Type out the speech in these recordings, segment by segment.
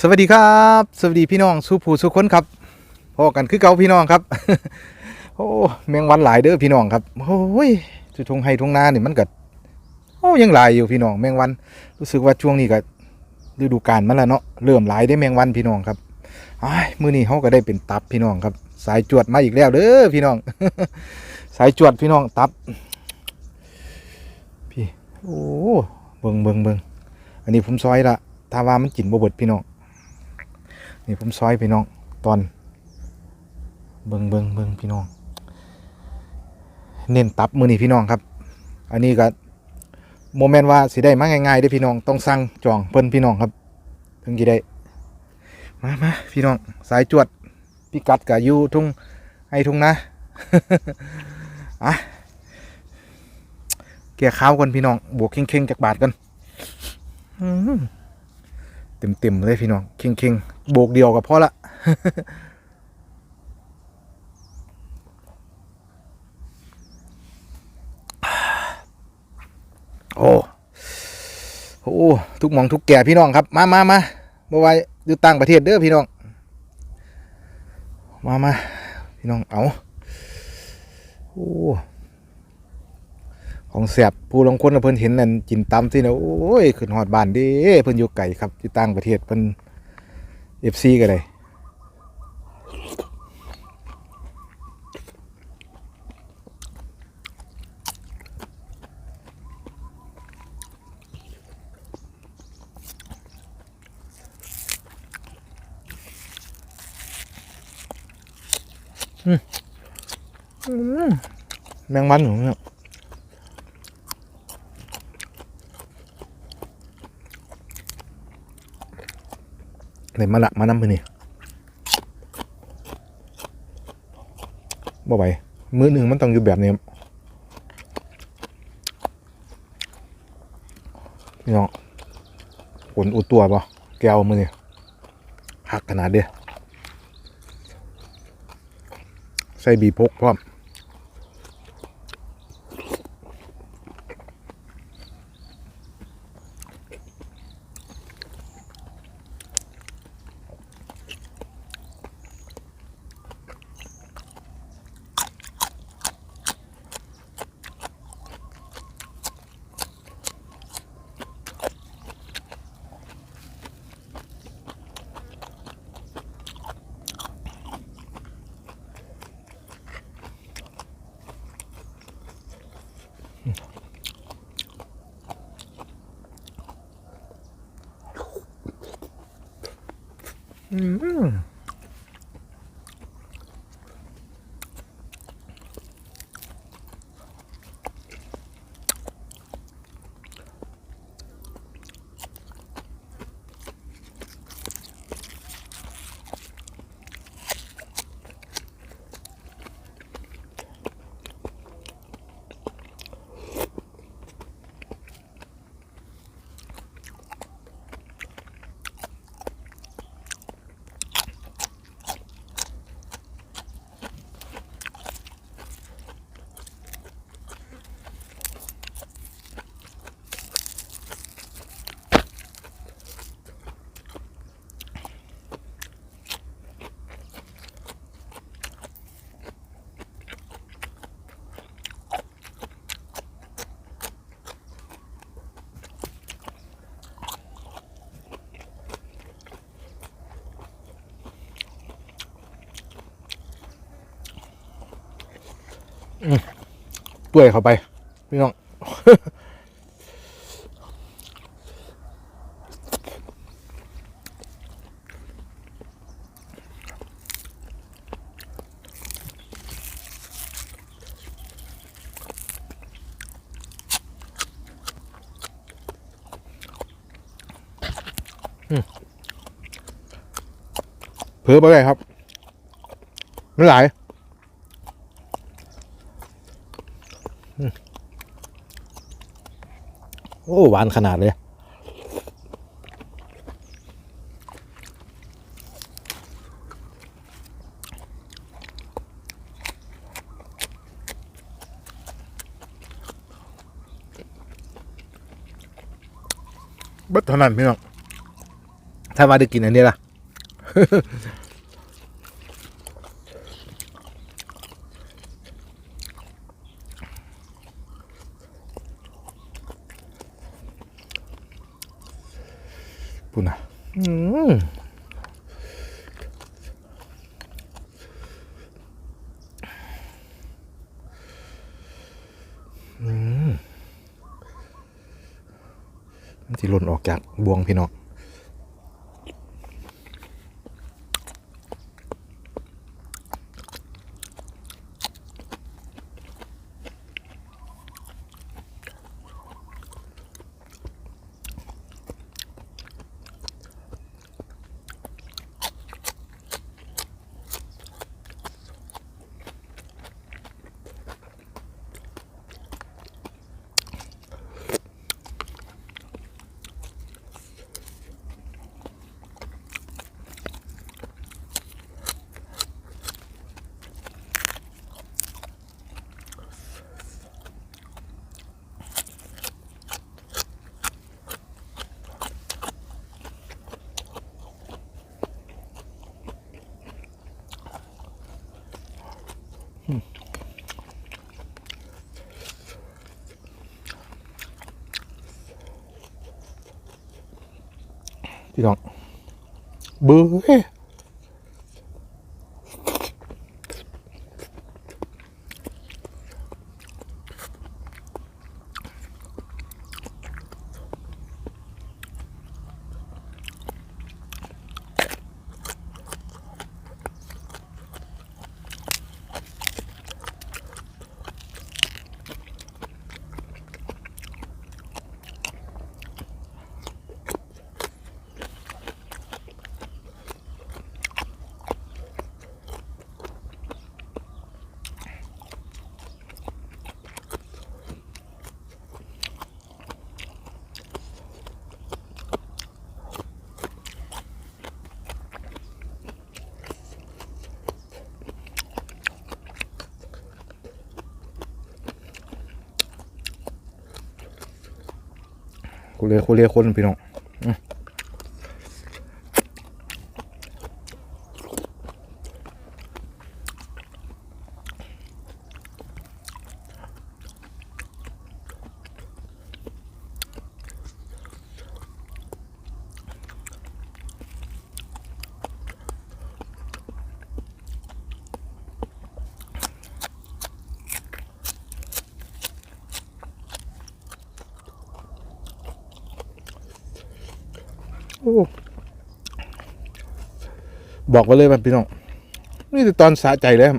สวัสดีครับ สวัสดีพี่น้องสู้ผู้สู้คนครับพอกันคือเก่าพี่น้องครับ โอ้แมงวันหลายเด้อพี่น้องครับโอ้ยทุทงไห้ทงนาเนี่ยมันก็โอ้ยังหลายอยู่พี่น้องแมงวัน รู้สึกว่าช่วงนี้ก็ฤดูกาลมันแล้วเนาะเริ่มหลายได้แมงวันพี่น้องครับอ้มือนี้เฮาก็ได้เป็นตับพี่น้องครับ สายจวดมาอีกแล้วเด้อพี่น้อง สายจวดพี่น้องตับ พี่โอ้เบิงเบิงเบิงอันนี้ผมซอยละถ้าว่ามันกินบ่เบิดพี่น้อง นี่ผมซอยพี่น้องตอน เบิงเบิงเบิงพี่น้อง เน้นตับมือนี่พี่น้องครับ อันนี้ก็โมเมนต์ว่าสิได้มาง่ายๆได้พี่น้องต้องสั่งจองเพิ่นพี่น้องครับ ถึงจะได้มามาพี่น้องสายจวดพี่กัดกับยูทุ่งให้ทุ่งนะอะแก่ข้าวกันพี่น้อง บวกเข่งๆจากบาทกันอืมเต็มๆเลยพี่น้องเข่งๆ โบกเดียวกับพ่อละโอ้โอ้ทุกมองทุกแก่พี่น้องครับ มามามาเมื่อวานอยู่ต่างประเทศเด้อพี่น้อง มามาพี่น้องเอาโอ้ของแสบผู้ลงคนน่ะเพิ่นเห็นนั่นกินตำที่นะโอ้ยขึ้นฮอดบ้านเด้เพิ่นอยู่ไกลครับอยู่ต่างประเทศเพิ่น เอฟซีก็เลยแมงมันหนูเนี่ย เลยมาละมาน้ำเพิ่นนี่บ่ไหวมื้อหนึ่งมันต้องอยู่แบบนี้พี่น้องผลอุดตัวป่ะแก้วมือนี่หักขนาดเดียใส่บีพกพร้อม เปื่อยเข้าไป พี่น้องเพิ่มไปเลยครับ ไม่หลาย อ้หวานขนาดเลยเบิดเท่านั้นพี่น้องถ้ามาได้กินอันนี้ล่ะ ปุ่นอะอืมอืมมันที่หล่นออกจากบวงพี่น้อง พี่น้องเบื่อ กูเลยกูเลยคนพี่น้องอืมโอ้ บอกไว้เลยมันพี่น้องนี่ตอนสะใจแล้ว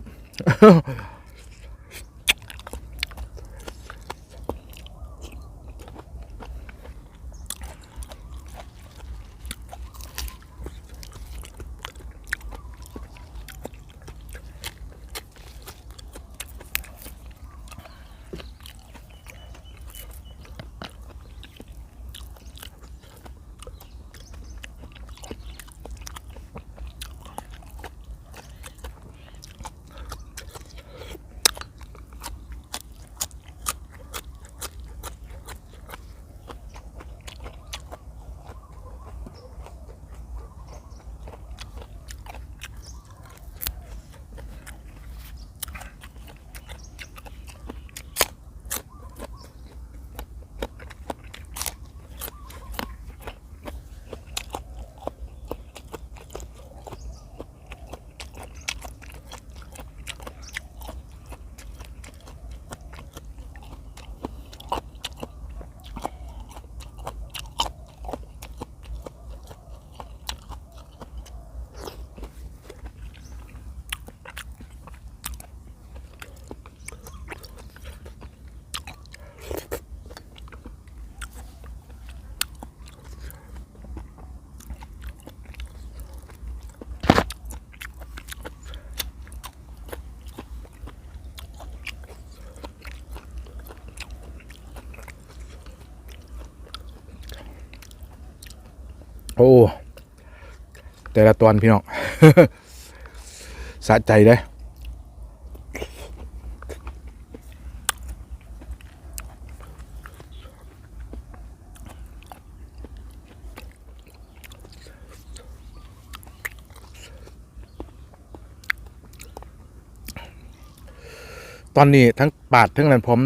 โอ้แต่ละตอนพี่น้องสะใจเลยตอนนี้ทั้งปาดทั้งนั้นผม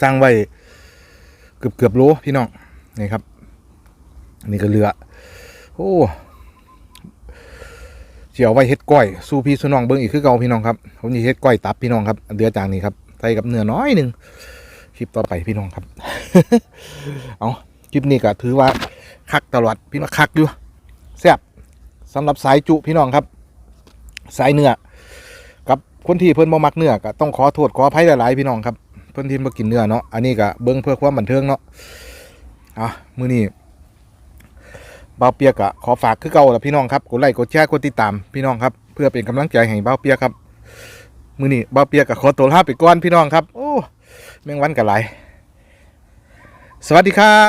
สร้างไว้เกือบเกือบรู้พี่น้องนี่ครับ นี่ก็เรือ โอ้เจียวไว้เฮ็ดก้อยสู้พี่สู้น้องเบิ่งอีกคือเก่าพี่น้องครับผมนี่เฮ็ดก้อยตับพี่น้องครับเดือจางนี้ครับใส่กับเนื้อน้อยหนึ่งคลิปต่อไปพี่น้องครับ เอาคลิปนี้ก็ถือว่าคักตลอดพี่น้องคักอยู่แซ่บสำหรับสายจุพี่น้องครับ สายเนื้อกับคนที่เพิ่นบ่มักเนื้อก็ต้องขอโทษขออภัยหลายๆพี่น้องครับเพิ่นที่บ่กินเนื้อเนาะอันนี้ก็เบิ่งเพื่อความบันเทิงเนาะอะมื้อนี้ บ้าเปียกกะขอฝากคือเก่าล่ะพี่น้องครับกดไลค์กดแชร์กดติดตามพี่น้องครับเพื่อเป็นกำลังใจให้บ้าเปียกครับมือนี้บ่าเปียกกะขอตัวลาไปก่อนพี่น้องครับโอ้แมงวันก็หลายสวัสดีครับ